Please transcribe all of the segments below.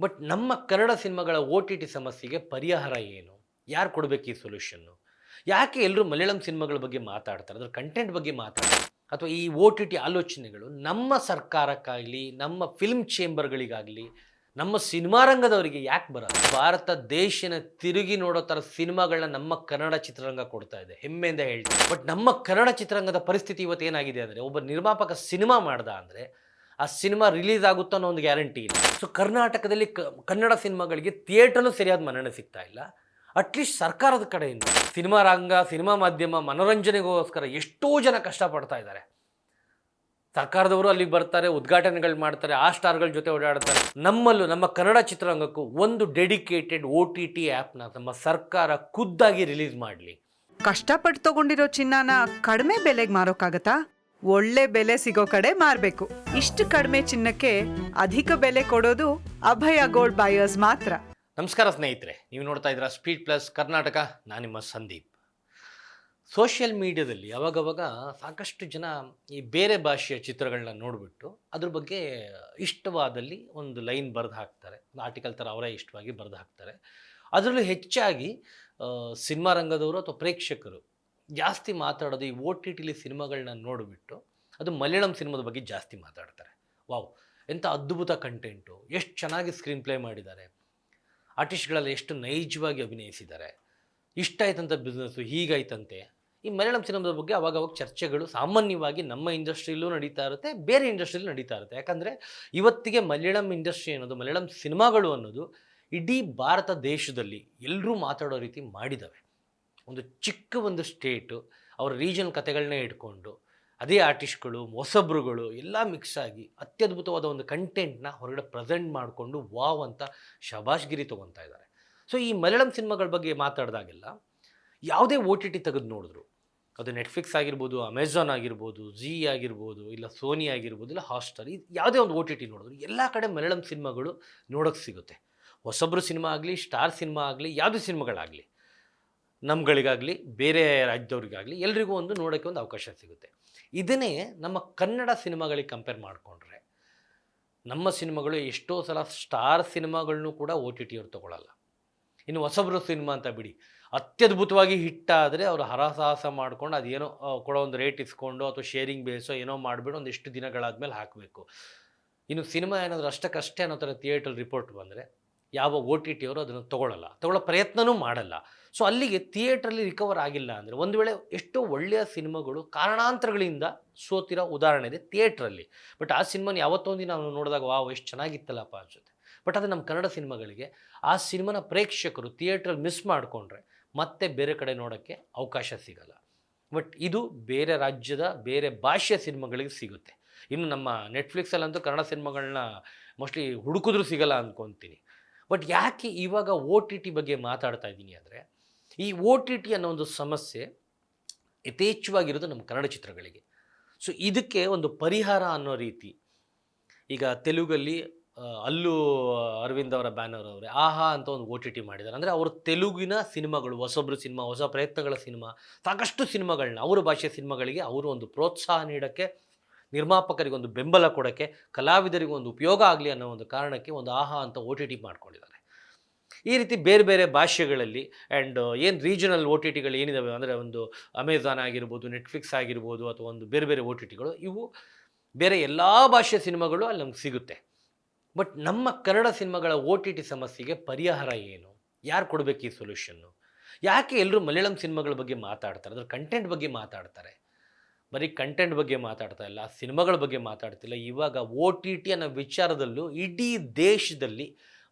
But ನಮ್ಮ ಕನ್ನಡ ಸಿನಿಮಾಗಳ O T T ಸಮಸ್ಯೆಗೆ ಪರಿಹಾರ ಏನು? ಯಾರು ಕೊಡಬೇಕು ಈ ಸೊಲ್ಯೂಷನ್ನು ಯಾಕೆ ಎಲ್ಲರೂ ಮಲಯಾಳಂ ಸಿನಿಮಾಗಳ ಬಗ್ಗೆ ಮಾತಾಡ್ತಾರೆ? ಅದರ ಕಂಟೆಂಟ್ ಬಗ್ಗೆ ಮಾತಾಡ್ತಾರೆ? ಅಥವಾ ಈ ಓ ಟಿ ಟಿ ಆಲೋಚನೆಗಳು ನಮ್ಮ ಸರ್ಕಾರಕ್ಕಾಗಲಿ ನಮ್ಮ ಫಿಲ್ಮ್ ಚೇಂಬರ್ಗಳಿಗಾಗಲಿ ನಮ್ಮ ಸಿನಿಮಾ ರಂಗದವರಿಗೆ ಯಾಕೆ ಬರಲ್ಲ? ಭಾರತ ದೇಶನ ತಿರುಗಿ ನೋಡೋ ಥರ ಸಿನಿಮಾಗಳನ್ನ ನಮ್ಮ ಕನ್ನಡ ಚಿತ್ರರಂಗ ಕೊಡ್ತಾ ಇದೆ. ಹೆಮ್ಮೆಯಿಂದ ಹೇಳ್ತಾರೆ ಬಟ್ ನಮ್ಮ ಕನ್ನಡ ಚಿತ್ರರಂಗದ ಪರಿಸ್ಥಿತಿ ಇವತ್ತು ಏನಾಗಿದೆ ಅಂದರೆ, ಒಬ್ಬ ನಿರ್ಮಾಪಕ ಸಿನಿಮಾ ಮಾಡ್ದ ಅಂದರೆ ಆ ಸಿನಿಮಾ ರಿಲೀಸ್ ಆಗುತ್ತೋ ಅನ್ನೋ ಒಂದು ಗ್ಯಾರಂಟಿ ಇಲ್ಲ. ಸೊ ಕರ್ನಾಟಕದಲ್ಲಿ ಕನ್ನಡ ಸಿನಿಮಾಗಳಿಗೆ ಥಿಯೇಟರ್ನು ಸರಿಯಾದ ಮನ್ನಣೆ ಸಿಗ್ತಾ ಇಲ್ಲ. ಅಟ್ಲೀಸ್ಟ್ ಸರ್ಕಾರದ ಕಡೆಯಿಂದ ಸಿನಿಮಾ ರಂಗ, ಸಿನಿಮಾ ಮಾಧ್ಯಮ, ಮನೋರಂಜನೆಗೋಸ್ಕರ ಎಷ್ಟೋ ಜನ ಕಷ್ಟಪಡ್ತಾ ಇದ್ದಾರೆ. ಸರ್ಕಾರದವರು ಅಲ್ಲಿಗೆ ಬರ್ತಾರೆ, ಉದ್ಘಾಟನೆಗಳು ಮಾಡ್ತಾರೆ, ಆ ಸ್ಟಾರ್ಗಳ ಜೊತೆ ಓಡಾಡ್ತಾರೆ. ನಮ್ಮಲ್ಲೂ, ನಮ್ಮ ಕನ್ನಡ ಚಿತ್ರರಂಗಕ್ಕೂ ಒಂದು ಡೆಡಿಕೇಟೆಡ್ ಓ ಟಿ ಟಿ ಆ್ಯಪ್ನ ನಮ್ಮ ಸರ್ಕಾರ ಖುದ್ದಾಗಿ ರಿಲೀಸ್ ಮಾಡಲಿ. ಕಷ್ಟಪಟ್ಟು ತಗೊಂಡಿರೋ ಚಿನ್ನನ ಕಡಿಮೆ ಬೆಲೆಗೆ ಮಾರೋಕ್ಕಾಗತ್ತಾ? ಒಳ್ಳೆ ಬೆಲೆ ಸಿಗೋ ಕಡೆ ಮಾರ್ಬೇಕು. ಇಷ್ಟು ಕಡಿಮೆ ಚಿನ್ನಕ್ಕೆ ಅಧಿಕ ಬೆಲೆ ಕೊಡೋದು ಅಭಯ ಗೋಲ್ಡ್ ಬಾಯರ್ಸ್ ಮಾತ್ರ. ನಮಸ್ಕಾರ ಸ್ನೇಹಿತರೆ, ನೀವು ನೋಡ್ತಾ ಇದ್ದೀರಾ ಸ್ಪೀಡ್ ಪ್ಲಸ್ ಕರ್ನಾಟಕ, ನಾನು ನಿಮ್ಮ ಸಂದೀಪ್. ಸೋಷಿಯಲ್ ಮೀಡಿಯಾದಲ್ಲಿ ಅವಾಗವಾಗ ಸಾಕಷ್ಟು ಜನ ಈ ಬೇರೆ ಭಾಷೆಯ ಚಿತ್ರಗಳನ್ನ ನೋಡಿಬಿಟ್ಟು ಅದ್ರ ಬಗ್ಗೆ ಇಷ್ಟವಾದಲ್ಲಿ ಒಂದು ಲೈನ್ ಬರೆದು ಹಾಕ್ತಾರೆ. ಆರ್ಟಿಕಲ್ ಥರ ಅವರೇ ಇಷ್ಟವಾಗಿ ಬರೆದು ಹಾಕ್ತಾರೆ. ಅದರಲ್ಲೂ ಹೆಚ್ಚಾಗಿ ಸಿನಿಮಾ ರಂಗದವರು ಅಥವಾ ಪ್ರೇಕ್ಷಕರು ಜಾಸ್ತಿ ಮಾತಾಡೋದು ಈ ಓ ಟಿ ಟಿಲಿ ಸಿನಿಮಾಗಳನ್ನ ನೋಡಿಬಿಟ್ಟು ಅದು ಮಲಯಾಳಂ ಸಿನಿಮಾದ ಬಗ್ಗೆ ಜಾಸ್ತಿ ಮಾತಾಡ್ತಾರೆ. ವಾವ್, ಎಂಥ ಅದ್ಭುತ ಕಂಟೆಂಟು, ಎಷ್ಟು ಚೆನ್ನಾಗಿ ಸ್ಕ್ರೀನ್ ಪ್ಲೇ ಮಾಡಿದ್ದಾರೆ. ಆರ್ಟಿಸ್ಟ್ಗಳೆಲ್ಲ ಎಷ್ಟು ನೈಜವಾಗಿ ಅಭಿನಯಿಸಿದ್ದಾರೆ. ಇಷ್ಟ ಆಯ್ತಂತ ಬಿಸ್ನೆಸ್ಸು, ಹೀಗಾಯ್ತಂತೆ. ಈ ಮಲಯಾಳಂ ಸಿನಿಮಾದ ಬಗ್ಗೆ ಅವಾಗವಾಗ ಚರ್ಚೆಗಳು ಸಾಮಾನ್ಯವಾಗಿ ನಮ್ಮ ಇಂಡಸ್ಟ್ರಿಯಲ್ಲೂ ನಡೀತಾ ಇರುತ್ತೆ, ಬೇರೆ ಇಂಡಸ್ಟ್ರಿಯಲ್ಲೂ ನಡೀತಾ ಇರುತ್ತೆ. ಯಾಕಂದರೆ ಇವತ್ತಿಗೆ ಮಲಯಾಳಂ ಇಂಡಸ್ಟ್ರಿ ಅನ್ನೋದು, ಮಲಯಾಳಂ ಸಿನಿಮಾಗಳು ಅನ್ನೋದು ಇಡೀ ಭಾರತ ದೇಶದಲ್ಲಿ ಎಲ್ಲರೂ ಮಾತಾಡೋ ರೀತಿ ಮಾಡಿದ್ದಾವೆ. ಒಂದು ಚಿಕ್ಕ ಒಂದು ಸ್ಟೇಟು, ಅವರ ರೀಜನ್ ಕತೆಗಳನ್ನೇ ಇಟ್ಕೊಂಡು, ಅದೇ ಆರ್ಟಿಸ್ಟ್ಗಳು, ಹೊಸಬ್ರುಗಳು ಎಲ್ಲ ಮಿಕ್ಸ್ ಆಗಿ ಅತ್ಯದ್ಭುತವಾದ ಒಂದು ಕಂಟೆಂಟ್ನ ಹೊರಗಡೆ ಪ್ರೆಸೆಂಟ್ ಮಾಡಿಕೊಂಡು ವಾವ್ ಅಂತ ಶಬಾಷ್ಗಿರಿ ತೊಗೊತಾ ಇದ್ದಾರೆ. ಸೊ ಈ ಮಲಯಾಳಂ ಸಿನಿಮಾಗಳ ಬಗ್ಗೆ ಮಾತಾಡಿದಾಗೆಲ್ಲ ಯಾವುದೇ ಓ ಟಿ ಟಿ ತೆಗೆದು ನೋಡಿದ್ರು. ಅದು ನೆಟ್ಫ್ಲಿಕ್ಸ್ ಆಗಿರ್ಬೋದು ಅಮೆಝಾನ್ ಆಗಿರ್ಬೋದು ಝೀ ಆಗಿರ್ಬೋದು, ಇಲ್ಲ ಸೋನಿ ಆಗಿರ್ಬೋದು, ಇಲ್ಲ ಹಾಟ್ಸ್ಟಾರ್ ಇದು ಯಾವುದೇ ಒಂದು ಓ ಟಿ ಟಿ ನೋಡಿದ್ರು, ಎಲ್ಲ ಕಡೆ ಮಲಯಾಳಂ ಸಿನಿಮಾಗಳು ನೋಡೋಕ್ಕೆ ಸಿಗುತ್ತೆ. ಹೊಸಬ್ರು ಸಿನಿಮಾ ಆಗಲಿ ಸ್ಟಾರ್ ಸಿನಿಮಾ ಆಗಲಿ, ಯಾವುದೇ ಸಿನಿಮಾಗಳಾಗಲಿ. ನಮ್ಗಳಿಗಾಗಲಿ, ಬೇರೆ ರಾಜ್ಯದವ್ರಿಗಾಗಲಿ ಎಲ್ರಿಗೂ ಒಂದು ನೋಡೋಕ್ಕೆ ಒಂದು ಅವಕಾಶ ಸಿಗುತ್ತೆ. ಇದನ್ನೇ ನಮ್ಮ ಕನ್ನಡ ಸಿನಿಮಾಗಳಿಗೆ ಕಂಪೇರ್ ಮಾಡಿಕೊಂಡ್ರೆ, ನಮ್ಮ ಸಿನಿಮಾಗಳು ಎಷ್ಟೋ ಸಲ ಸ್ಟಾರ್ ಸಿನಿಮಾಗಳನ್ನೂ ಕೂಡ ಓ ಟಿ ಟಿಯವ್ರು ತೊಗೊಳ್ಳಲ್ಲ ಇನ್ನು ಹೊಸಬ್ರು ಸಿನಿಮಾ ಅಂತ ಬಿಡಿ, ಅತ್ಯದ್ಭುತವಾಗಿ ಹಿಟ್ ಆದರೆ ಅವರು ಹರಸಾಹಸ ಮಾಡ್ಕೊಂಡು ಅದೇನೋ ಕೊಡೋ ಒಂದು ರೇಟ್ ಇಸ್ಕೊಂಡು ಅಥವಾ ಶೇರಿಂಗ್ ಬೇಸೋ ಏನೋ ಮಾಡಿಬಿಟ್ಟು ಒಂದಿಷ್ಟು ದಿನಗಳಾದಮೇಲೆ ಹಾಕಬೇಕು. ಇನ್ನು ಸಿನಿಮಾ ಏನಾದರೂ ಅಷ್ಟಕ್ಕಷ್ಟೇ ಅನ್ನೋ ಥರ ಥಿಯೇಟ್ರಲ್ಲಿ ರಿಪೋರ್ಟ್ ಬಂದರೆ ಯಾವ ಓ ಟಿ ಟಿಯವರು ಅದನ್ನು ತೊಗೊಳ್ಳಲ್ಲ ತೊಗೊಳ್ಳೋ ಪ್ರಯತ್ನವೂ ಮಾಡಲ್ಲ. ಸೊ ಅಲ್ಲಿಗೆ ಥಿಯೇಟ್ರಲ್ಲಿ ರಿಕವರ್ ಆಗಿಲ್ಲ ಅಂದರೆ ಒಂದು ವೇಳೆ ಎಷ್ಟೋ ಒಳ್ಳೆಯ ಸಿನಿಮಾಗಳು ಕಾರಣಾಂತರಗಳಿಂದ ಸೋತಿರೋ ಉದಾಹರಣೆ ಇದೆ ಥಿಯೇಟ್ರಲ್ಲಿ ಬಟ್ ಆ ಸಿನಿಮಾನ ಯಾವತ್ತೋ ದಿನ ನಾವು ನೋಡಿದಾಗ, ವಾವ್, ಎಷ್ಟು ಚೆನ್ನಾಗಿತ್ತಲ್ಲಪ್ಪ ಅನ್ಸುತ್ತೆ. ಬಟ್ ಅದು ನಮ್ಮ ಕನ್ನಡ ಸಿನಿಮಾಗಳಿಗೆ ಆ ಸಿನಿಮಾನ ಪ್ರೇಕ್ಷಕರು ಥಿಯೇಟ್ರಲ್ಲಿ ಮಿಸ್ ಮಾಡಿಕೊಂಡ್ರೆ ಮತ್ತೆ ಬೇರೆ ಕಡೆ ನೋಡೋಕ್ಕೆ ಅವಕಾಶ ಸಿಗಲ್ಲ. ಬಟ್ ಇದು ಬೇರೆ ರಾಜ್ಯದ, ಬೇರೆ ಭಾಷೆಯ ಸಿನಿಮಾಗಳಿಗೆ ಸಿಗುತ್ತೆ. ಇನ್ನು ನಮ್ಮ ನೆಟ್ಫ್ಲಿಕ್ಸಲ್ಲಂತೂ ಕನ್ನಡ ಸಿನಿಮಾಗಳನ್ನ ಮೋಸ್ಟ್ಲಿ ಹುಡುಕಿದ್ರೂ ಸಿಗಲ್ಲ ಅಂದ್ಕೊತೀನಿ ಬಟ್ ಯಾಕೆ ಇವಾಗ ಒ ಟಿ ಟಿ ಬಗ್ಗೆ ಮಾತಾಡ್ತಾ ಇದ್ದೀನಿ ಅಂದರೆ, ಈ ಒ ಟಿ ಟಿ ಅನ್ನೋ ಒಂದು ಸಮಸ್ಯೆ ಯಥೇಚ್ಛವಾಗಿರೋದು ನಮ್ಮ ಕನ್ನಡ ಚಿತ್ರಗಳಿಗೆ. ಸೊ ಇದಕ್ಕೆ ಒಂದು ಪರಿಹಾರ ಅನ್ನೋ ರೀತಿ. ಈಗ ತೆಲುಗಲ್ಲಿ ಅಲ್ಲೂ ಅರವಿಂದ್ ಅವರ ಬ್ಯಾನರ್ ಅವರೇ, ಆಹಾ ಅಂತ ಒಂದು ಒ ಟಿ ಟಿ ಮಾಡಿದ್ದಾರೆ. ಅಂದರೆ ಅವರು ತೆಲುಗಿನ ಸಿನಿಮಾಗಳು, ಹೊಸೊಬ್ರು ಸಿನಿಮಾ, ಹೊಸ ಪ್ರಯತ್ನಗಳ ಸಿನಿಮಾ, ಸಾಕಷ್ಟು ಸಿನಿಮಾಗಳನ್ನ, ಅವರ ಭಾಷೆಯ ಸಿನಿಮಾಗಳಿಗೆ ಅವರು ಒಂದು ಪ್ರೋತ್ಸಾಹ ನೀಡೋಕ್ಕೆ ನಿರ್ಮಾಪಕರಿಗೆ ಒಂದು ಬೆಂಬಲ ಕೊಡೋಕ್ಕೆ ಕಲಾವಿದರಿಗೆ ಒಂದು ಉಪಯೋಗ ಆಗಲಿ ಅನ್ನೋ ಒಂದು ಕಾರಣಕ್ಕೆ ಒಂದು ಆಹಾ ಅಂತ ಓ ಟಿ ಟಿ ಮಾಡ್ಕೊಂಡಿದ್ದಾರೆ. ಈ ರೀತಿ ಬೇರೆ ಬೇರೆ ಭಾಷೆಗಳಲ್ಲಿ ಆ್ಯಂಡ್ ಏನು ರೀಜನಲ್ ಓ ಟಿ ಟಿಗಳು ಏನಿದಾವೆ ಅಂದರೆ ಒಂದು ಅಮೆಝಾನ್ ಆಗಿರ್ಬೋದು ನೆಟ್ಫ್ಲಿಕ್ಸ್ ಆಗಿರ್ಬೋದು ಅಥವಾ ಒಂದು ಬೇರೆ ಬೇರೆ ಓ ಟಿ ಟಿಗಳು ಇವು ಬೇರೆ ಎಲ್ಲ ಭಾಷೆಯ ಸಿನಿಮಾಗಳು ಅಲ್ಲಿ ನಮ್ಗೆ ಸಿಗುತ್ತೆ. ಬಟ್ ನಮ್ಮ ಕನ್ನಡ ಸಿನಿಮಾಗಳ ಓ ಟಿ ಟಿ ಸಮಸ್ಯೆಗೆ ಪರಿಹಾರ ಏನು? ಯಾರು ಕೊಡಬೇಕು ಈ ಸೊಲ್ಯೂಷನ್ನು ಯಾಕೆ ಎಲ್ಲರೂ ಮಲಯಾಳಂ ಸಿನಿಮಾಗಳ ಬಗ್ಗೆ ಮಾತಾಡ್ತಾರೆ? ಅದ್ರ ಕಂಟೆಂಟ್ ಬಗ್ಗೆ ಮಾತಾಡ್ತಾರೆ? ಬರೀ ಕಂಟೆಂಟ್ ಬಗ್ಗೆ ಮಾತಾಡ್ತಾ ಇಲ್ಲ, ಸಿನಿಮಾಗಳ ಬಗ್ಗೆ ಮಾತಾಡ್ತಿಲ್ಲ. ಇವಾಗ ಒ ಟಿ ಟಿ ಅನ್ನೋ ವಿಚಾರದಲ್ಲೂ ಇಡೀ ದೇಶದಲ್ಲಿ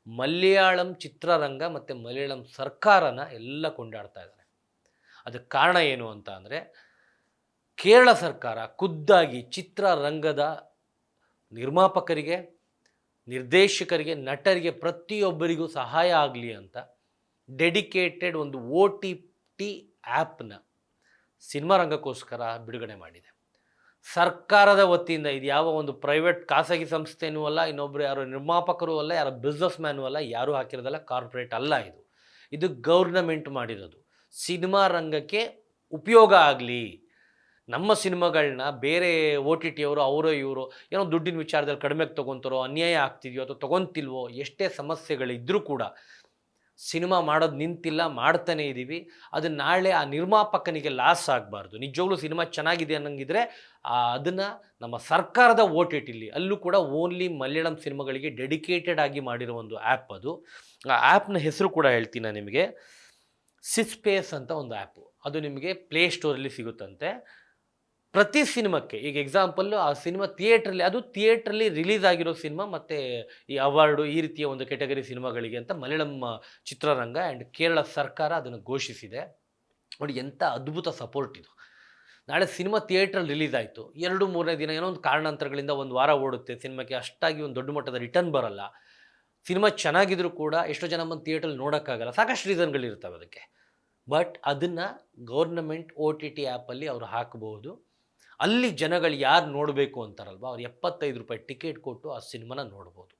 ಮಲಯಾಳಂ ಚಿತ್ರರಂಗ ಮತ್ತು ಮಲಯಾಳಂ ಸರ್ಕಾರನ ಎಲ್ಲ ಕೊಂಡಾಡ್ತಾ ಇದ್ದಾರೆ ಅದಕ್ಕೆ ಕಾರಣ ಏನು ಅಂತ ಅಂದರೆ, ಕೇರಳ ಸರ್ಕಾರ ಖುದ್ದಾಗಿ ಚಿತ್ರರಂಗದ ನಿರ್ಮಾಪಕರಿಗೆ, ನಿರ್ದೇಶಕರಿಗೆ, ನಟರಿಗೆ ಪ್ರತಿಯೊಬ್ಬರಿಗೂ ಸಹಾಯ ಆಗಲಿ ಅಂತ ಡೆಡಿಕೇಟೆಡ್ ಒಂದು ಒ ಟಿ ಟಿ ಆ್ಯಪ್ನ ಸಿನಿಮಾ ರಂಗಕ್ಕೋಸ್ಕರ ಬಿಡುಗಡೆ ಮಾಡಿದೆ. ಸರ್ಕಾರದ ವತಿಯಿಂದ ಇದು ಯಾವ ಒಂದು ಪ್ರೈವೇಟ್ ಖಾಸಗಿ ಸಂಸ್ಥೆನೂ ಅಲ್ಲ ಇನ್ನೊಬ್ಬರು ಯಾರು ನಿರ್ಮಾಪಕರು ಅಲ್ಲ, ಯಾರು ಬಿಸ್ನೆಸ್ ಮ್ಯಾನು ಅಲ್ಲ, ಯಾರೂ ಹಾಕಿರೋದಲ್ಲ ಕಾರ್ಪೊರೇಟ್ ಅಲ್ಲ ಇದು. ಇದು ಗೌರ್ನಮೆಂಟ್ ಮಾಡಿರೋದು. ಸಿನಿಮಾ ರಂಗಕ್ಕೆ ಉಪಯೋಗ ಆಗಲಿ. ನಮ್ಮ ಸಿನಿಮಾಗಳನ್ನ ಬೇರೆ ಒ ಟಿ ಟಿಯವರು ಅವರೋ ಇವರು ಏನೋ ದುಡ್ಡಿನ ವಿಚಾರದಲ್ಲಿ ಕಡಿಮೆಗೆ ತೊಗೊತಾರೋ, ಅನ್ಯಾಯ ಆಗ್ತಿದೆಯೋ ಅಥವಾ ತೊಗೊತಿಲ್ವೋ, ಎಷ್ಟೇ ಸಮಸ್ಯೆಗಳಿದ್ದರೂ ಕೂಡ ಸಿನಿಮಾ ಮಾಡೋದು ನಿಂತಿಲ್ಲ, ಮಾಡ್ತಾನೆ ಇದ್ದೀವಿ ಅದು ನಾಳೆ ಆ ನಿರ್ಮಾಪಕನಿಗೆ ಲಾಸ್ ಆಗಬಾರ್ದು. ನಿಜವಾಗ್ಲೂ ಸಿನಿಮಾ ಚೆನ್ನಾಗಿದೆ ಅನ್ನಂಗಿದ್ರೆ ಅದನ್ನು ನಮ್ಮ ಸರ್ಕಾರದ ವೋಟ್ ಇಟ್ಟಿಲ್ಲಿ ಟಿಲಿ ಅಲ್ಲೂ ಕೂಡ ಓನ್ಲಿ ಮಲಯಾಳಂ ಸಿನಿಮಾಗಳಿಗೆ ಡೆಡಿಕೇಟೆಡ್ ಆಗಿ ಮಾಡಿರೋ ಒಂದು ಆ್ಯಪ್ ಅದು. ಆ ಆ್ಯಪ್ನ ಹೆಸರು ಕೂಡ ಹೇಳ್ತೀನಿ ನಾನು ನಿಮಗೆ. ಸಿಸ್ಪೇಸ್ ಅಂತ ಒಂದು ಆ್ಯಪು ಅದು ನಿಮಗೆ ಪ್ಲೇ ಸ್ಟೋರಲ್ಲಿ ಸಿಗುತ್ತಂತೆ. ಪ್ರತಿ ಸಿನಿಮಾಕ್ಕೆ, ಈಗ ಎಕ್ಸಾಂಪಲ್ಲು ಆ ಸಿನಿಮಾ ಥಿಯೇಟ್ರಲ್ಲಿ ಅದು ಥಿಯೇಟ್ರಲ್ಲಿ ರಿಲೀಸ್ ಆಗಿರೋ ಸಿನಿಮಾ ಮತ್ತು ಈ ಅವಾರ್ಡು ಈ ರೀತಿಯ ಒಂದು ಕೆಟಗರಿ ಸಿನಿಮಾಗಳಿಗೆ ಅಂತ ಮಲಯಾಳಂ ಚಿತ್ರರಂಗ ಆ್ಯಂಡ್ ಕೇರಳ ಸರ್ಕಾರ ಅದನ್ನು ಘೋಷಿಸಿದೆ. ನೋಡಿ ಎಂಥ ಅದ್ಭುತ ಸಪೋರ್ಟ್ ಇದು. ನಾಳೆ ಸಿನಿಮಾ ಥಿಯೇಟ್ರಲ್ಲಿ ರಿಲೀಸ್ ಆಯಿತು. ಎರಡು, ಮೂರನೇ ದಿನ ಏನೋ ಒಂದು ಕಾರಣಾಂತರಗಳಿಂದ ಒಂದು ವಾರ ಓಡುತ್ತೆ, ಸಿನಿಮಾಕ್ಕೆ ಅಷ್ಟಾಗಿ ಒಂದು ದೊಡ್ಡ ಮಟ್ಟದ ರಿಟರ್ನ್ ಬರಲ್ಲ. ಸಿನಿಮಾ ಚೆನ್ನಾಗಿದ್ರೂ ಕೂಡ ಎಷ್ಟೋ ಜನ ಬಂದು ಥಿಯೇಟ್ರಲ್ಲಿ ನೋಡೋಕ್ಕಾಗಲ್ಲ, ಸಾಕಷ್ಟು ರೀಸನ್ಗಳಿರ್ತವೆ ಅದಕ್ಕೆ. ಬಟ್ ಅದನ್ನು ಗೌರ್ನಮೆಂಟ್ ಓ ಟಿ ಟಿ ಆ್ಯಪಲ್ಲಿ ಅವರು ಹಾಕಬಹುದು ಅಲ್ಲಿ ಜನಗಳು ಯಾರು ನೋಡಬೇಕು ಅಂತಾರಲ್ವ? ಅವ್ರು ಎಪ್ಪತ್ತೈದು ರೂಪಾಯಿ ಟಿಕೆಟ್ ಕೊಟ್ಟು ಆ ಸಿನಿಮಾನ ನೋಡ್ಬೋದು.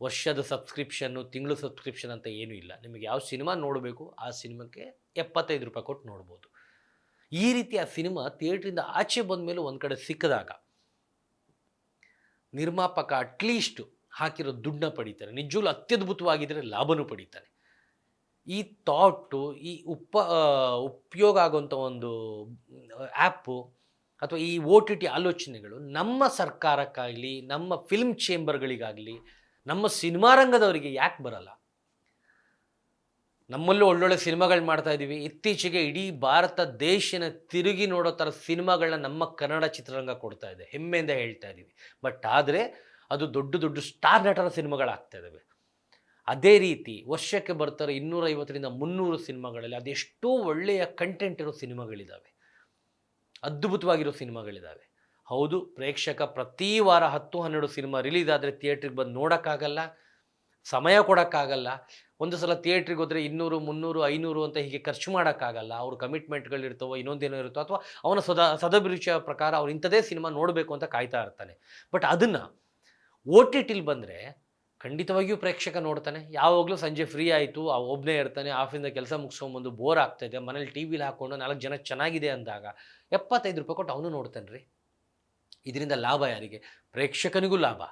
ವರ್ಷದ ಸಬ್ಸ್ಕ್ರಿಪ್ಷನ್ನು, ತಿಂಗಳು ಸಬ್ಸ್ಕ್ರಿಪ್ಷನ್ ಅಂತ ಏನೂ ಇಲ್ಲ. ನಿಮಗೆ ಯಾವ ಸಿನಿಮಾ ನೋಡಬೇಕು, ಆ ಸಿನಿಮಾಕ್ಕೆ ಎಪ್ಪತ್ತೈದು ರೂಪಾಯಿ ಕೊಟ್ಟು ನೋಡ್ಬೋದು. ಈ ರೀತಿ ಆ ಸಿನಿಮಾ ಥಿಯೇಟ್ರಿಂದ ಆಚೆ ಬಂದ ಮೇಲೆ ಒಂದು ಕಡೆ ಸಿಕ್ಕಿದಾಗ ನಿರ್ಮಾಪಕ ಅಟ್ಲೀಸ್ಟ್ ಹಾಕಿರೋ ದುಡ್ಡನ್ನ ಪಡಿತಾರೆ. ನಿಜವಾಗ್ಲೂ ಅತ್ಯದ್ಭುತವಾಗಿದ್ದರೆ ಲಾಭನೂ ಪಡಿತಾನೆ. ಈ ಥಾಟು, ಈ ಉಪ ಉಪಯೋಗ ಆಗುವಂಥ ಒಂದು ಆ್ಯಪು ಅಥವಾ ಈ ಓ ಟಿ ಟಿ ಆಲೋಚನೆಗಳು ನಮ್ಮ ಸರ್ಕಾರಕ್ಕಾಗಲಿ, ನಮ್ಮ ಫಿಲ್ಮ್ ಚೇಂಬರ್ಗಳಿಗಾಗಲಿ ನಮ್ಮ ಸಿನಿಮಾ ರಂಗದವರಿಗೆ ಯಾಕೆ ಬರಲ್ಲ? ನಮ್ಮಲ್ಲೂ ಒಳ್ಳೊಳ್ಳೆ ಸಿನಿಮಾಗಳು ಮಾಡ್ತಾ ಇದ್ದೀವಿ ಇತ್ತೀಚೆಗೆ ಇಡೀ ಭಾರತ ದೇಶನ ತಿರುಗಿ ನೋಡೋ ಥರ ಸಿನಿಮಾಗಳನ್ನ ನಮ್ಮ ಕನ್ನಡ ಚಿತ್ರರಂಗ ಕೊಡ್ತಾ ಇದೆ. ಹೆಮ್ಮೆಯಿಂದ ಹೇಳ್ತಾ ಇದ್ದೀವಿ ಬಟ್ ಆದರೆ ಅದು ದೊಡ್ಡ ದೊಡ್ಡ ಸ್ಟಾರ್ ನಟರ ಸಿನಿಮಾಗಳಾಗ್ತಾ ಇದ್ದಾವೆ ಅದೇ ರೀತಿ ವರ್ಷಕ್ಕೆ ಬರ್ತಾರೆ ಇನ್ನೂರೈವತ್ತರಿಂದ ಮುನ್ನೂರು ಸಿನಿಮಾಗಳಲ್ಲಿ ಅದೆಷ್ಟೋ ಒಳ್ಳೆಯ ಕಂಟೆಂಟ್ ಇರೋ ಸಿನಿಮಾಗಳಿದ್ದಾವೆ ಅದ್ಭುತವಾಗಿರೋ ಸಿನಿಮಾಗಳಿದ್ದಾವೆ ಹೌದು, ಪ್ರೇಕ್ಷಕ ಪ್ರತಿ ವಾರ ಹತ್ತು, ಹನ್ನೆರಡು ಸಿನಿಮಾ ರಿಲೀಸ್ ಆದರೆ ಥಿಯೇಟ್ರಿಗೆ ಬಂದು ನೋಡೋಕ್ಕಾಗಲ್ಲ, ಸಮಯ ಕೊಡೋಕ್ಕಾಗಲ್ಲ. ಒಂದು ಸಲ ಥಿಯೇಟ್ರಿಗೆ ಹೋದರೆ ಇನ್ನೂರು, ಮುನ್ನೂರು, ಐನೂರು ಅಂತ ಹೀಗೆ ಖರ್ಚು ಮಾಡೋಕ್ಕಾಗಲ್ಲ. ಅವ್ರ ಕಮಿಟ್ಮೆಂಟ್ಗಳಿರ್ತವೋ ಇನ್ನೊಂದೇನೋ ಇರುತ್ತೋ ಅಥವಾ ಅವನ ಸದಾ, ಸದಭಿರುಚಿಯ ಪ್ರಕಾರ ಅವ್ರು ಇಂಥದೇ ಸಿನಿಮಾ ನೋಡಬೇಕು ಅಂತ ಕಾಯ್ತಾ ಇರ್ತಾನೆ. ಬಟ್ ಅದನ್ನು ಓ ಟಿ ಟಿಲಿ ಬಂದರೆ ಖಂಡಿತವಾಗಿಯೂ ಪ್ರೇಕ್ಷಕ ನೋಡ್ತಾನೆ. ಯಾವಾಗಲೂ ಸಂಜೆ ಫ್ರೀ ಆಯಿತು, ಆ ಒಬ್ಬನೇ ಇರ್ತಾನೆ, ಆಫೀಸಿಂದ ಕೆಲಸ ಮುಗಿಸ್ಕೊಂಬಂದು ಬೋರ್ ಆಗ್ತಾಯಿದೆ ಮನೇಲಿ ಟಿ ವಿಲಿ ಹಾಕ್ಕೊಂಡು ನಾಲ್ಕು ಜನ ಚೆನ್ನಾಗಿದೆ ಅಂದಾಗ ಎಪ್ಪತ್ತೈದು ರೂಪಾಯಿ ಕೊಟ್ಟು ಅವನು ನೋಡ್ತಾನೆ ರೀ. ಇದರಿಂದ ಲಾಭ ಯಾರಿಗೆ? ಪ್ರೇಕ್ಷಕನಿಗೂ ಲಾಭ.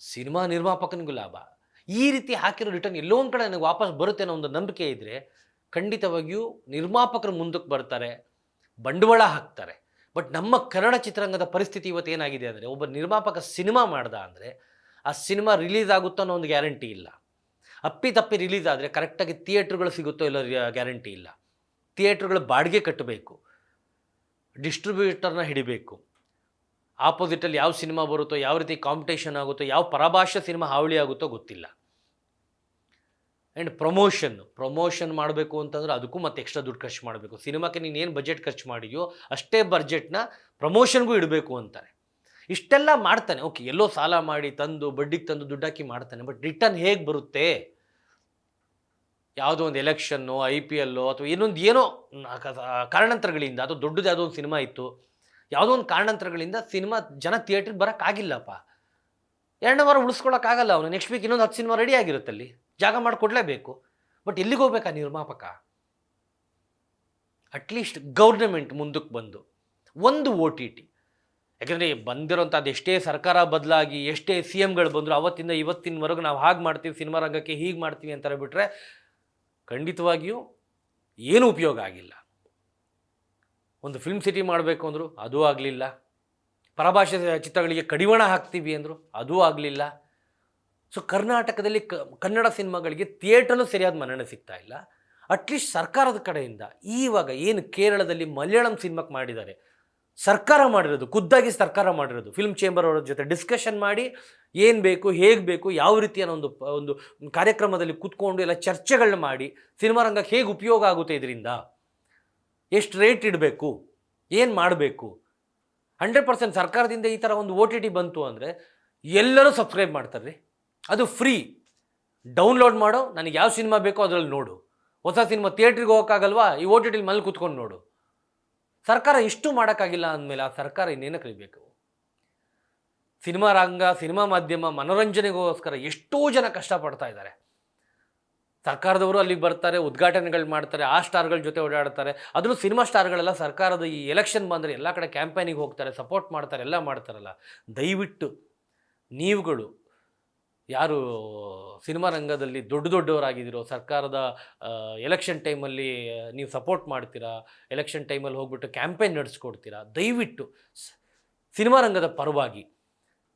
ಸಿನಿಮಾ ನಿರ್ಮಾಪಕನಿಗೂ ಲಾಭ. ಈ ರೀತಿ ಹಾಕಿರೋ ರಿಟರ್ನ್ ಎಲ್ಲೋ ಒಂದು ಕಡೆ ನನಗೆ ವಾಪಸ್ ಬರುತ್ತೆ ಅನ್ನೋ ಒಂದು ನಂಬಿಕೆ ಇದ್ದರೆ ಖಂಡಿತವಾಗಿಯೂ ನಿರ್ಮಾಪಕರು ಮುಂದಕ್ಕೆ ಬರ್ತಾರೆ, ಬಂಡವಾಳ ಹಾಕ್ತಾರೆ. ಬಟ್ ನಮ್ಮ ಕನ್ನಡ ಚಿತ್ರರಂಗದ ಪರಿಸ್ಥಿತಿ ಇವತ್ತು ಏನಾಗಿದೆ ಅಂದರೆ, ಒಬ್ಬ ನಿರ್ಮಾಪಕ ಸಿನಿಮಾ ಮಾಡ್ದ ಅಂದರೆ ಆ ಸಿನಿಮಾ ರಿಲೀಸ್ ಆಗುತ್ತೋ ಅನ್ನೋ ಒಂದು ಗ್ಯಾರಂಟಿ ಇಲ್ಲ. ಅಪ್ಪಿ ತಪ್ಪಿ ರಿಲೀಸ್ ಆದರೆ ಕರೆಕ್ಟಾಗಿ ಥಿಯೇಟ್ರ್ಗಳು ಸಿಗುತ್ತೋ ಇಲ್ಲ ಗ್ಯಾರಂಟಿ ಇಲ್ಲ. ಥಿಯೇಟ್ರ್ಗಳು ಬಾಡಿಗೆ ಕಟ್ಟಬೇಕು. ಡಿಸ್ಟ್ರಿಬ್ಯೂಟರ್ನ ಹಿಡಿಬೇಕು. ಆಪೋಸಿಟಲ್ಲಿ ಯಾವ ಸಿನಿಮಾ ಬರುತ್ತೋ, ಯಾವ ರೀತಿ ಕಾಂಪಿಟೇಷನ್ ಆಗುತ್ತೋ, ಯಾವ ಪರಭಾಷೆ ಸಿನಿಮಾ ಹಾವಳಿ ಆಗುತ್ತೋ ಗೊತ್ತಿಲ್ಲ. ಆ್ಯಂಡ್ ಪ್ರಮೋಷನ್ ಪ್ರಮೋಷನ್ ಮಾಡಬೇಕು ಅಂತಂದ್ರೆ ಅದಕ್ಕೂ ಮತ್ತೆ ಎಕ್ಸ್ಟ್ರಾ ದುಡ್ಡು ಖರ್ಚು ಮಾಡಬೇಕು. ಸಿನಿಮಾಕ್ಕೆ ನೀನು ಏನು ಬಜೆಟ್ ಖರ್ಚು ಮಾಡಿದೆಯೋ ಅಷ್ಟೇ ಬಜೆಟ್ನ ಪ್ರಮೋಷನ್ಗೂ ಇಡಬೇಕು ಅಂತಾರೆ. ಇಷ್ಟೆಲ್ಲ ಮಾಡ್ತಾನೆ. ಓಕೆ, ಎಲ್ಲೋ ಸಾಲ ಮಾಡಿ ತಂದು, ಬಡ್ಡಿಗೆ ತಂದು ದುಡ್ಡಾಕಿ ಮಾಡ್ತಾನೆ. ಬಟ್ ರಿಟರ್ನ್ ಹೇಗೆ ಬರುತ್ತೆ? ಯಾವುದೋ ಒಂದು ಎಲೆಕ್ಷನ್ನು ಐ ಪಿ ಎಲ್ಲೋ ಅಥವಾ ಇನ್ನೊಂದು ಏನೋ ಕಾರಣಾಂತರಗಳಿಂದ ಅಥವಾ ದೊಡ್ಡದು ಯಾವುದೋ ಒಂದು ಸಿನಿಮಾ ಇತ್ತು. ಯಾವುದೋ ಒಂದು ಕಾರಣಾಂತರಗಳಿಂದ ಸಿನಿಮಾ ಜನ ಥಿಯೇಟ್ರಿಗೆ ಬರೋಕ್ಕಾಗಿಲ್ಲಪ್ಪ ಎರಡನೇ ವಾರ ಉಳಿಸ್ಕೊಳಕ್ಕಾಗಲ್ಲ ಅವನು. ನೆಕ್ಸ್ಟ್ ವೀಕ್ ಇನ್ನೊಂದು ಹತ್ತು ಸಿನಿಮಾ ರೆಡಿ ಆಗಿರುತ್ತೆ ಅಲ್ಲಿ. ಜಾಗ ಮಾಡಿಕೊಡ್ಲೇಬೇಕು. ಬಟ್ ಎಲ್ಲಿಗೆ ಹೋಗ್ಬೇಕಾ ನಿರ್ಮಾಪಕ? ಅಟ್ಲೀಸ್ಟ್ ಗೌರ್ನಮೆಂಟ್ ಮುಂದಕ್ಕೆ ಬಂದು. ಒಂದು ಓ ಟಿ ಟಿ ಯಾಕಂದರೆ ಬಂದಿರೋಂಥದ್ದು ಎಷ್ಟೇ ಸರ್ಕಾರ ಬದಲಾಗಿ, ಎಷ್ಟೇ ಸಿ ಎಮ್ಗಳು ಬಂದರು ಅವತ್ತಿಂದ ಇವತ್ತಿನವರೆಗೂ ನಾವು ಹಾಗೆ ಮಾಡ್ತೀವಿ ಸಿನಿಮಾ ರಂಗಕ್ಕೆ ಹೀಗೆ ಮಾಡ್ತೀವಿ ಅಂತಾರೆ ಬಿಟ್ಟರೆ ಖಂಡಿತವಾಗಿಯೂ ಏನೂ ಉಪಯೋಗ ಆಗಿಲ್ಲ. ಒಂದು ಫಿಲ್ಮ್ ಸಿಟಿ ಮಾಡಬೇಕು ಅಂದರು ಅದೂ ಆಗಲಿಲ್ಲ. ಪರಭಾಷೆ ಚಿತ್ರಗಳಿಗೆ ಕಡಿವಾಣ ಹಾಕ್ತೀವಿ ಅಂದರು ಅದೂ ಆಗಲಿಲ್ಲ. ಸೊ ಕರ್ನಾಟಕದಲ್ಲಿ ಕನ್ನಡ ಸಿನಿಮಾಗಳಿಗೆ ಥಿಯೇಟ್ರಲ್ಲೂ ಸರಿಯಾದ ಮನ್ನಣೆ ಸಿಗ್ತಾ ಇಲ್ಲ. ಅಟ್ಲೀಸ್ಟ್ ಸರ್ಕಾರದ ಕಡೆಯಿಂದ ಈವಾಗ ಏನು ಕೇರಳದಲ್ಲಿ ಮಲಯಾಳಂ ಸಿನಿಮಾಕ್ಕೆ ಮಾಡಿದ್ದಾರೆ. ಸರ್ಕಾರ ಮಾಡಿರೋದು, ಖುದ್ದಾಗಿ ಸರ್ಕಾರ ಮಾಡಿರೋದು ಫಿಲ್ಮ್ ಚೇಂಬರ್ ಅವರ ಜೊತೆ ಡಿಸ್ಕಷನ್ ಮಾಡಿ ಏನು ಬೇಕು, ಹೇಗೆ ಬೇಕು, ಯಾವ ರೀತಿಯ ಒಂದು ಒಂದು ಕಾರ್ಯಕ್ರಮದಲ್ಲಿ ಕೂತ್ಕೊಂಡು ಎಲ್ಲ ಚರ್ಚೆಗಳನ್ನ ಮಾಡಿ, ಸಿನಿಮಾ ರಂಗಕ್ಕೆ ಹೇಗೆ ಉಪಯೋಗ ಆಗುತ್ತೆ ಇದರಿಂದ, ಎಷ್ಟು ರೇಟ್ ಇಡಬೇಕು, ಏನು ಮಾಡಬೇಕು. ಹಂಡ್ರೆಡ್ ಪರ್ಸೆಂಟ್ ಸರ್ಕಾರದಿಂದ ಈ ಥರ ಒಂದು ಓ ಟಿ ಟಿ ಬಂತು ಅಂದರೆ ಎಲ್ಲರೂ ಸಬ್ಸ್ಕ್ರೈಬ್ ಮಾಡ್ತಾರೆ ರೀ. ಅದು ಫ್ರೀ. ಡೌನ್ಲೋಡ್ ಮಾಡೋ, ನನಗೆ ಯಾವ ಸಿನಿಮಾ ಬೇಕೋ ಅದರಲ್ಲಿ ನೋಡು. ಹೊಸ ಸಿನಿಮಾ ಥಿಯೇಟ್ರಿಗೆ ಹೋಗೋಕ್ಕಾಗಲ್ವಾ? ಈ ಓ ಟಿ ಟಿಲಿ ಮಲ್ಲಿ ಕೂತ್ಕೊಂಡು ನೋಡು. ಸರ್ಕಾರ ಇಷ್ಟು ಮಾಡೋಕ್ಕಾಗಿಲ್ಲ ಅಂದಮೇಲೆ ಆ ಸರ್ಕಾರ ಇನ್ನೇನು ಕಲಿಬೇಕು? ಸಿನಿಮಾ ರಂಗ, ಸಿನಿಮಾ ಮಾಧ್ಯಮ, ಮನೋರಂಜನೆಗೋಸ್ಕರ ಎಷ್ಟೋ ಜನ ಕಷ್ಟಪಡ್ತಾ ಇದ್ದಾರೆ. ಸರ್ಕಾರದವರು ಅಲ್ಲಿಗೆ ಬರ್ತಾರೆ, ಉದ್ಘಾಟನೆಗಳು ಮಾಡ್ತಾರೆ, ಆ ಸ್ಟಾರ್ಗಳ ಜೊತೆ ಓಡಾಡ್ತಾರೆ. ಅದರಲ್ಲೂ ಸಿನಿಮಾ ಸ್ಟಾರ್ಗಳೆಲ್ಲ ಸರ್ಕಾರದ ಈ ಎಲೆಕ್ಷನ್ ಬಂದರೆ ಎಲ್ಲ ಕಡೆ ಕ್ಯಾಂಪೇನಿಗೆ ಹೋಗ್ತಾರೆ, ಸಪೋರ್ಟ್ ಮಾಡ್ತಾರೆ, ಎಲ್ಲ ಮಾಡ್ತಾರಲ್ಲ. ದಯವಿಟ್ಟು ನೀವುಗಳು, ಯಾರು ಸಿನಿಮಾ ರಂಗದಲ್ಲಿ ದೊಡ್ಡ ದೊಡ್ಡವರಾಗಿದ್ದೀರೋ, ಸರ್ಕಾರದ ಎಲೆಕ್ಷನ್ ಟೈಮಲ್ಲಿ ನೀವು ಸಪೋರ್ಟ್ ಮಾಡ್ತೀರಾ, ಎಲೆಕ್ಷನ್ ಟೈಮಲ್ಲಿ ಹೋಗ್ಬಿಟ್ಟು ಕ್ಯಾಂಪೇನ್ ನಡೆಸ್ಕೊಡ್ತೀರಾ, ದಯವಿಟ್ಟು ಸಿನಿಮಾ ರಂಗದ ಪರವಾಗಿ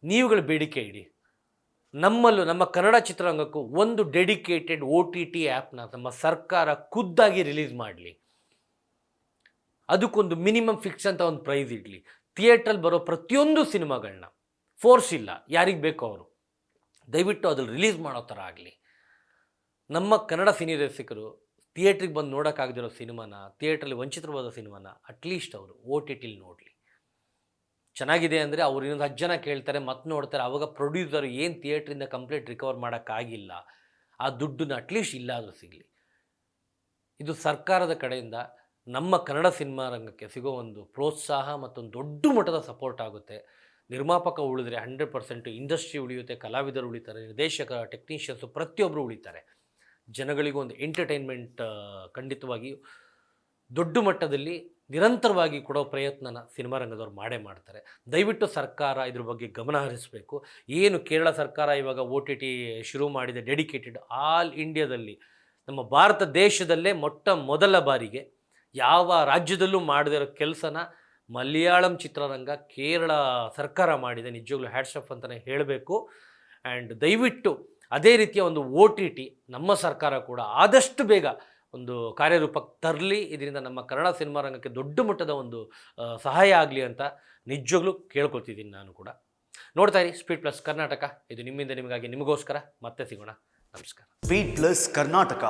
ನೀವುಗಳು ಬೇಡಿಕೆ ಇಡಿ. ನಮ್ಮಲ್ಲೂ, ನಮ್ಮ ಕನ್ನಡ ಚಿತ್ರರಂಗಕ್ಕೂ ಒಂದು ಡೆಡಿಕೇಟೆಡ್ ಓ ಟಿ ಟಿ ಆ್ಯಪ್ನ ನಮ್ಮ ಸರ್ಕಾರ ಖುದ್ದಾಗಿ ರಿಲೀಸ್ ಮಾಡಲಿ. ಅದಕ್ಕೊಂದು ಮಿನಿಮಮ್ ಫಿಕ್ಸ್ ಅಂತ ಒಂದು ಪ್ರೈಸ್ ಇಡಲಿ. ಥಿಯೇಟ್ರಲ್ಲಿ ಬರೋ ಪ್ರತಿಯೊಂದು ಸಿನಿಮಾಗಳನ್ನ ಫೋರ್ಸ್ ಇಲ್ಲ. ಯಾರಿಗೆ ಬೇಕೋ ಅವರು. ದಯವಿಟ್ಟು ಅದ್ರಲ್ಲಿ ರಿಲೀಸ್ ಮಾಡೋ ಥರ ಆಗಲಿ. ನಮ್ಮ ಕನ್ನಡ ಸಿನಿ ರಸಿಕರು ಥಿಯೇಟ್ರಿಗೆ ಬಂದು ನೋಡೋಕ್ಕಾಗದಿರೋ ಸಿನಿಮಾನ ಥಿಯೇಟ್ರಲ್ಲಿ ವಂಚಿತರವಾದ ಸಿನಿಮಾನ ಅಟ್ಲೀಸ್ಟ್ ಅವರು ಓ ಟಿ ಟಿಲಿ ನೋಡಲಿ. ಚೆನ್ನಾಗಿದೆ ಅಂದರೆ ಅವ್ರು ಇನ್ನೊಂದು ಹತ್ತು ಜನ ಕೇಳ್ತಾರೆ ಮತ್ತೆ ನೋಡ್ತಾರೆ, ಅವಾಗ ಪ್ರೊಡ್ಯೂಸರ್ ಏನು ಥಿಯೇಟ್ರಿಂದ ಕಂಪ್ಲೀಟ್ ರಿಕವರ್ ಮಾಡೋಕ್ಕಾಗಿಲ್ಲ. ಆ ದುಡ್ಡನ್ನ ಅಟ್ಲೀಸ್ಟ್ ಇಲ್ಲಾದರೂ ಸಿಗಲಿ. ಇದು ಸರ್ಕಾರದ ಕಡೆಯಿಂದ ನಮ್ಮ ಕನ್ನಡ ಸಿನಿಮಾ ರಂಗಕ್ಕೆ ಸಿಗೋ ಒಂದು ಪ್ರೋತ್ಸಾಹ ಮತ್ತೊಂದು ದೊಡ್ಡ ಮಟ್ಟದ ಸಪೋರ್ಟ್ ಆಗುತ್ತೆ. ನಿರ್ಮಾಪಕ ಉಳಿದ್ರೆ ಹಂಡ್ರೆಡ್ ಪರ್ಸೆಂಟ್ ಇಂಡಸ್ಟ್ರಿ ಉಳಿಯುತ್ತೆ, ಕಲಾವಿದರು ಉಳಿತಾರೆ, ನಿರ್ದೇಶಕ ಟೆಕ್ನಿಷಿಯನ್ಸು ಪ್ರತಿಯೊಬ್ಬರು ಉಳಿತಾರೆ. ಜನಗಳಿಗೂ ಒಂದು ಎಂಟರ್ಟೈನ್ಮೆಂಟ್ ಖಂಡಿತವಾಗಿಯೂ ದೊಡ್ಡ ಮಟ್ಟದಲ್ಲಿ ನಿರಂತರವಾಗಿ ಕೊಡೋ ಪ್ರಯತ್ನನ ಸಿನಿಮಾ ರಂಗದವ್ರು ಮಾಡೇ ಮಾಡ್ತಾರೆ. ದಯವಿಟ್ಟು ಸರ್ಕಾರ ಇದ್ರ ಬಗ್ಗೆ ಗಮನ ಹರಿಸಬೇಕು. ಏನು ಕೇರಳ ಸರ್ಕಾರ ಇವಾಗ ಓ ಟಿ ಟಿ ಶುರು ಮಾಡಿದೆ ಡೆಡಿಕೇಟೆಡ್ ಆಲ್ ಇಂಡಿಯಾದಲ್ಲಿ ನಮ್ಮ ಭಾರತ ದೇಶದಲ್ಲೇ ಮೊಟ್ಟ ಮೊದಲ ಬಾರಿಗೆ ಯಾವ ರಾಜ್ಯದಲ್ಲೂ ಮಾಡದಿರೋ ಕೆಲಸನ ಮಲಯಾಳಂ ಚಿತ್ರರಂಗ ಕೇರಳ ಸರ್ಕಾರ ಮಾಡಿದೆ. ನಿಜವಾಗ್ಲೂ ಹ್ಯಾಟ್ಸಪ್ ಅಂತಲೇ ಹೇಳಬೇಕು. ಆ್ಯಂಡ್ ದಯವಿಟ್ಟು ಅದೇ ರೀತಿಯ ಒಂದು ಒ ಟಿ ಟಿ ನಮ್ಮ ಸರ್ಕಾರ ಕೂಡ ಆದಷ್ಟು ಬೇಗ ಒಂದು ಕಾರ್ಯರೂಪಕ್ಕೆ ತರಲಿ, ಇದರಿಂದ ನಮ್ಮ ಕನ್ನಡ ಸಿನಿಮಾ ರಂಗಕ್ಕೆ ದೊಡ್ಡ ಮಟ್ಟದ ಒಂದು ಸಹಾಯ ಆಗಲಿ ಅಂತ ನಿಜವಾಗ್ಲೂ ಕೇಳ್ಕೊತಿದ್ದೀನಿ ನಾನು ಕೂಡ. ನೋಡ್ತಾ ಇರಿ ಸ್ಪೀಡ್ ಪ್ಲಸ್ ಕರ್ನಾಟಕ ಇದು ನಿಮ್ಮಿಂದ ನಿಮಗಾಗಿ, ನಿಮಗೋಸ್ಕರ ಮತ್ತೆ ಸಿಗೋಣ. ನಮಸ್ಕಾರ. Speed plus Karnataka